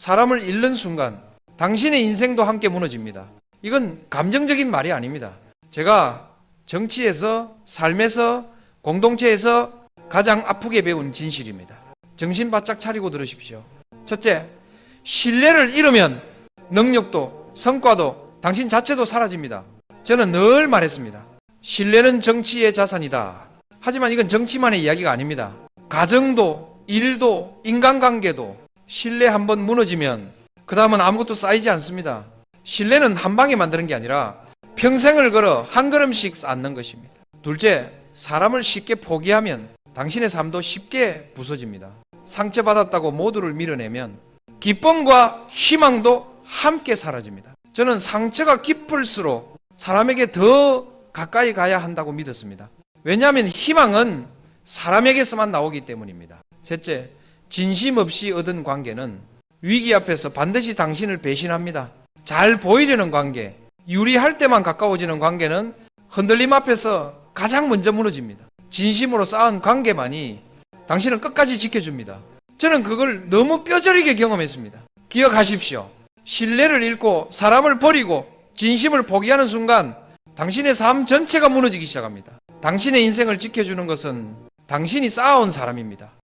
사람을 잃는 순간 당신의 인생도 함께 무너집니다. 이건 감정적인 말이 아닙니다. 제가 정치에서 삶에서 공동체에서 가장 아프게 배운 진실입니다. 정신 바짝 차리고 들으십시오. 첫째, 신뢰를 잃으면 능력도 성과도 당신 자체도 사라집니다. 저는 늘 말했습니다. 신뢰는 정치의 자산이다. 하지만 이건 정치만의 이야기가 아닙니다. 가정도, 일도, 인간관계도 신뢰 한번 무너지면 그 다음은 아무것도 쌓이지 않습니다. 신뢰는 한 방에 만드는 게 아니라 평생을 걸어 한 걸음씩 쌓는 것입니다. 둘째, 사람을 쉽게 포기하면 당신의 삶도 쉽게 부서집니다. 상처받았다고 모두를 밀어내면 기쁨과 희망도 함께 사라집니다. 저는 상처가 깊을수록 사람에게 더 가까이 가야 한다고 믿었습니다. 왜냐하면 희망은 사람에게서만 나오기 때문입니다. 셋째, 진심 없이 얻은 관계는 위기 앞에서 반드시 당신을 배신합니다. 잘 보이려는 관계, 유리할 때만 가까워지는 관계는 흔들림 앞에서 가장 먼저 무너집니다. 진심으로 쌓은 관계만이 당신을 끝까지 지켜줍니다. 저는 그걸 너무 뼈저리게 경험했습니다. 기억하십시오. 신뢰를 잃고 사람을 버리고 진심을 포기하는 순간 당신의 삶 전체가 무너지기 시작합니다. 당신의 인생을 지켜주는 것은 당신이 쌓아온 사람입니다.